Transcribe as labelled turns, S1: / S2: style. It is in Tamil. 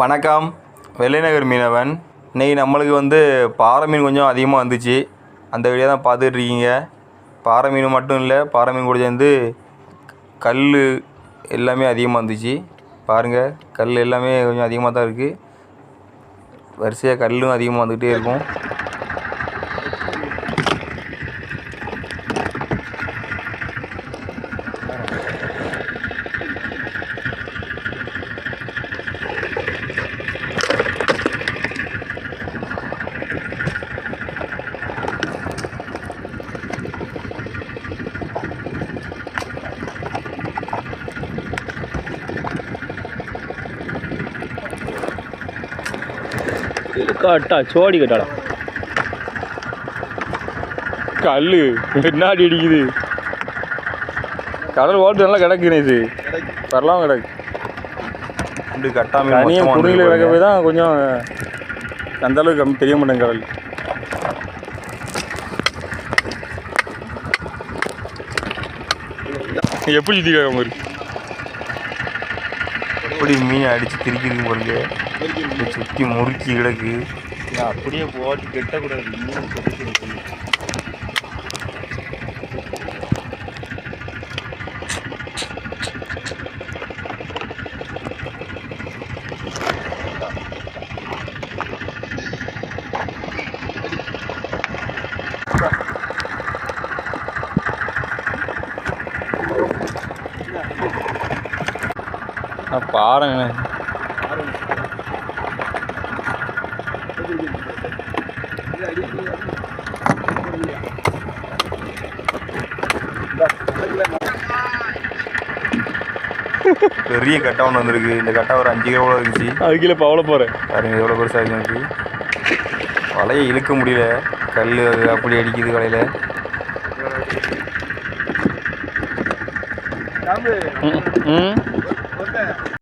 S1: வணக்கம். வெள்ளைநகர் மீனவன். இன்றைக்கி நம்மளுக்கு வந்து பாறை மீன் கொஞ்சம் அதிகமாக வந்துச்சு. அந்த வீடியோ தான் பார்த்துட்டு இருக்கீங்க. பாறை மீன் மட்டும் இல்லை பாறை மீன் கூட சேர்ந்து கல் எல்லாமே அதிகமாக வந்துச்சு. பாருங்கள் கல் எல்லாமே கொஞ்சம் அதிகமாக தான் இருக்குது வரிசையாக கல்லும் அதிகமாக வந்துக்கிட்டே இருக்கும்.
S2: கட்டா சோடி கட்டாடா. கல் பின்னாடி அடிக்குது கடல் ஓட்டு நல்லா கிடக்குண்ணே இது வரலாம் கிடக்கு
S1: ரெண்டு கட்டா மீன்
S2: தனியாக குடியில் கிடக்க. போய் தான் கொஞ்சம் அந்த அளவுக்கு கம்மி தெரிய மாட்டேங்க கடல். எப்படி சுற்றி கிடக்க மாதிரி
S1: எப்படி மீன் அடித்து திரிக்கிறது பாருங்க. சுற்றி முறுக்கி கிடக்கு.
S2: அப்படியே போட்டு கெட்டக்கூடாது. பாருங்க.
S1: பெரிய கட்டா ஒன்று வந்திருக்கு. இந்த கட்டா ஒரு அஞ்சு கிலோ இருந்துச்சு
S2: அது கீழே பவள போகிறேன்
S1: பாருங்க எவ்வளோ பெருசாக இருக்கு வலையை இழுக்க முடியல. கல் அப்படி அடிக்குது வலையில்.
S2: ம். What's that?